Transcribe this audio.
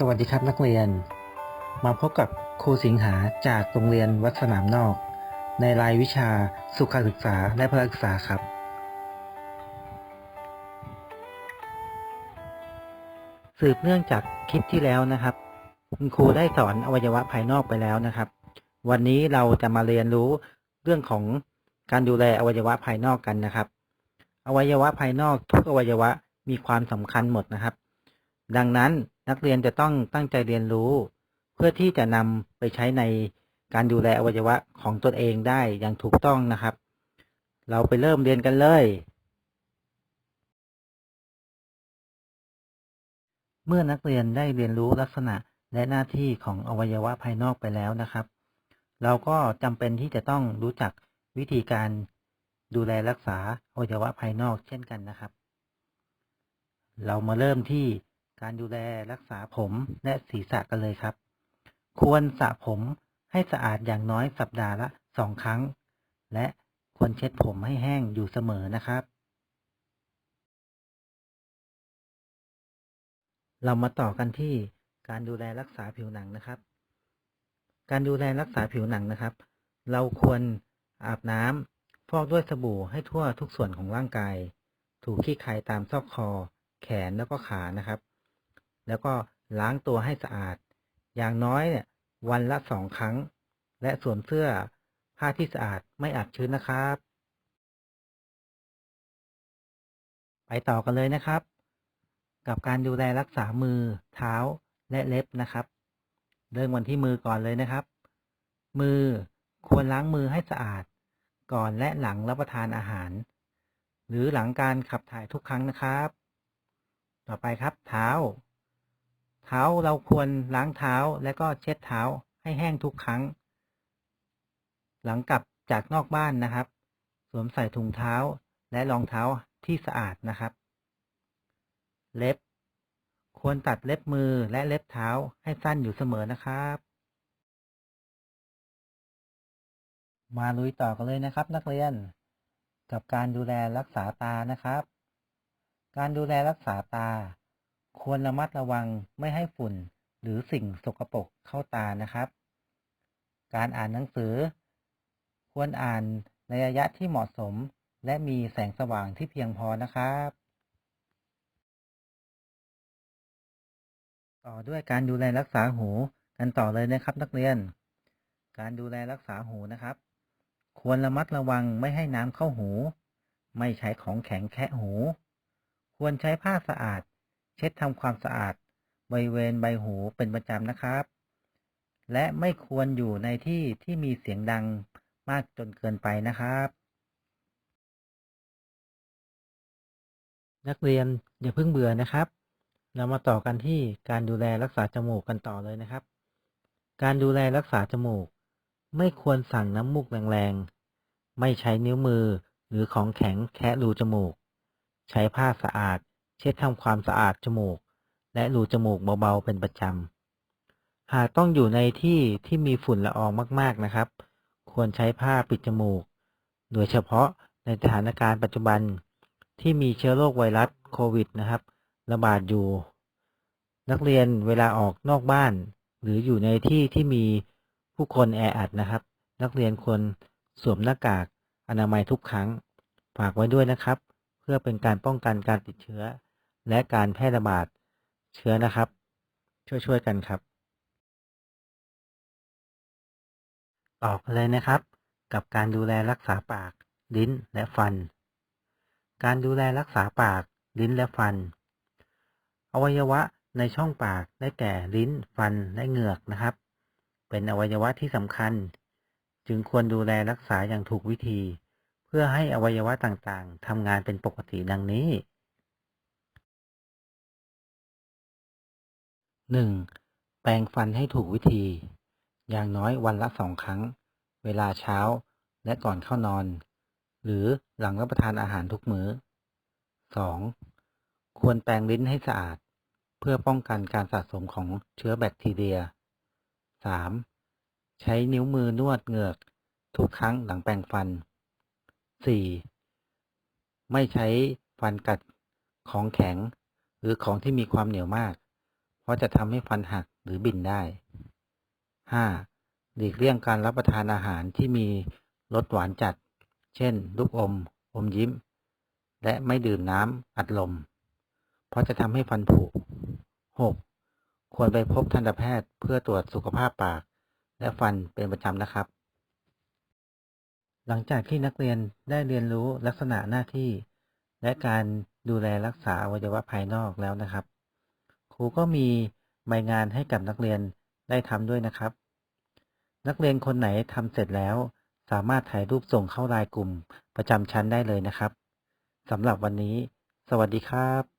สวัสดีครับนักเรียน มาพบกับครูสิงหาจากโรงเรียนวัดสนามนอก ในรายวิชาสุขศึกษาและพลศึกษาครับ สืบเนื่องจากคลิปที่แล้วนะครับ คุณครูได้สอนอวัยวะภายนอกไปแล้วนะครับ วันนี้เราจะมาเรียนรู้เรื่องของการดูแลอวัยวะภายนอกกันนะครับ อวัยวะภายนอกทุกอวัยวะมีความสำคัญหมดนะครับ ดังนั้นนักเรียนจะต้องตั้งใจเรียนรู้ เพื่อที่จะนำไปใช้ในการดูแลอวัยวะของตนเองได้อย่างถูกต้องนะครับ เราไปเริ่มเรียนกันเลย เมื่อนักเรียนได้เรียนรู้ลักษณะและหน้าที่ของอวัยวะภายนอกไปแล้วนะครับ เราก็จำเป็นที่จะต้องรู้จักวิธีการดูแลรักษาอวัยวะภายนอกเช่นกันนะครับ เรามาเริ่มที่ การดูแลรักษาผมและศีรษะกันเลยครับ ควรสระผมให้สะอาดอย่างน้อยสัปดาห์ละสองครั้ง และควรเช็ดผมให้แห้งอยู่เสมอนะครับ เรามาต่อกันที่การดูแลรักษาผิวหนังนะครับ การดูแลรักษาผิวหนังนะครับ เราควรอาบน้ำฟอกด้วยสบู่ให้ทั่วทุกส่วนของร่างกาย ถูขี้ใครตามซอกคอ แขนแล้วก็ขานะครับ แล้วก็ล้างตัวให้สะอาด อย่างน้อยเนี่ยวันละสองครั้ง และสวมเสื้อผ้าที่สะอาดไม่อับชื้นนะครับ ไปต่อกันเลยนะครับ กับการดูแลรักษามือ เท้าและเล็บนะครับ เริ่มวันที่มือก่อนเลยนะครับ มือควรล้างมือให้สะอาด ก่อนและหลังรับประทานอาหาร หรือหลังการขับถ่ายทุกครั้งนะครับ ต่อไปครับเท้า เท้าเราควรล้างเท้าและก็เช็ดเท้าให้แห้งทุกครั้ง หลังกลับจากนอกบ้านนะครับ สวมใส่ถุงเท้าและรองเท้าที่สะอาดนะครับ เล็บ ควรตัดเล็บมือและเล็บเท้าให้สั้นอยู่เสมอนะครับ มาลุยต่อกันเลยนะครับ นักเรียน กับการดูแลรักษาตานะครับ การดูแลรักษาตา ควรระมัดระวังไม่ให้ฝุ่นหรือสิ่งสกปรกเข้าตานะครับ การอ่านหนังสือ ควรอ่านในระยะที่เหมาะสม และมีแสงสว่างที่เพียงพอนะครับ ต่อด้วยการดูแลรักษาหูกันต่อเลยนะครับนักเรียน การดูแลรักษาหูนะครับ ควรระมัดระวังไม่ให้น้ำเข้าหู ไม่ใช้ของแข็งแคะหู ควรใช้ผ้าสะอาด เช็ดทำความสะอาดบริเวณใบหูเป็นประจำนะครับ และไม่ควรอยู่ในที่ที่มีเสียงดังมากจนเกินไปนะครับ นักเรียนอย่าเพิ่งเบื่อนะครับ เรามาต่อกันที่การดูแลรักษาจมูกกันต่อเลยนะครับ การดูแลรักษาจมูก ไม่ควรสั่งน้ำมูกแรงๆ ไม่ใช้นิ้วมือหรือของแข็งแคะรูจมูก ใช้ผ้าสะอาด เช็ดทำความสะอาดจมูก และรูจมูกเบาๆเป็นประจำ หากต้องอยู่ในที่ที่มีฝุ่นละอองมากๆนะครับ ควรใช้ผ้าปิดจมูก โดยเฉพาะในสถานการณ์ปัจจุบันที่มีเชื้อโรคไวรัสโควิดนะครับ ระบาดอยู่ นักเรียนเวลาออกนอกบ้าน หรืออยู่ในที่ที่มีผู้คนแออัดนะครับ นักเรียนควรสวมหน้ากากอนามัยทุกครั้ง ฝากไว้ด้วยนะครับ เพื่อเป็นการป้องกันการติดเชื้อ และการแพร่ระบาดเชื้อนะครับ ช่วยๆกันครับ ต่อกันเลยนะครับ กับการดูแลรักษาปาก ลิ้นและฟัน การดูแลรักษาปาก ลิ้นและฟัน อวัยวะในช่องปากได้แก่ลิ้น ฟันและเหงือกนะครับ เป็นอวัยวะที่สำคัญ จึงควรดูแลรักษาอย่างถูกวิธี เพื่อให้อวัยวะต่างๆทำงานเป็นปกติดังนี้ 1. แปรงฟันให้ถูกวิธี อย่างน้อยวันละสองครั้ง เวลาเช้าและก่อนเข้านอน หรือหลังรับประทานอาหารทุกมื้อ 2. ควรแปรงลิ้นให้สะอาด เพื่อป้องกันการสะสมของเชื้อแบคทีเรีย 3. ใช้นิ้วมือนวดเหงือก ทุกครั้งหลังแปรงฟัน 4. ไม่ใช้ฟันกัดของแข็ง หรือของที่มีความเหนียวมาก เพราะจะทำให้ฟันหักหรือบินได้ 5. หลีกเลี่ยงการรับประทานอาหารที่มีรสหวานจัด เช่น ลูกอม อมยิ้ม และไม่ดื่มน้ำอัดลม เพราะจะทำให้ฟันผุ 6. ควรไปพบทันตแพทย์เพื่อตรวจสุขภาพปาก และฟันเป็นประจำนะครับ หลังจากที่นักเรียนได้เรียนรู้ลักษณะหน้าที่ และการดูแลรักษาอวัยวะภายนอกแล้วนะครับ ครูก็มีใบงานให้กับนักเรียนได้ทำด้วยนะครับ นักเรียนคนไหนทำเสร็จแล้ว สามารถถ่ายรูปส่งเข้าไลน์กลุ่มประจำชั้นได้เลยนะครับสำหรับวันนี้ สวัสดีครับ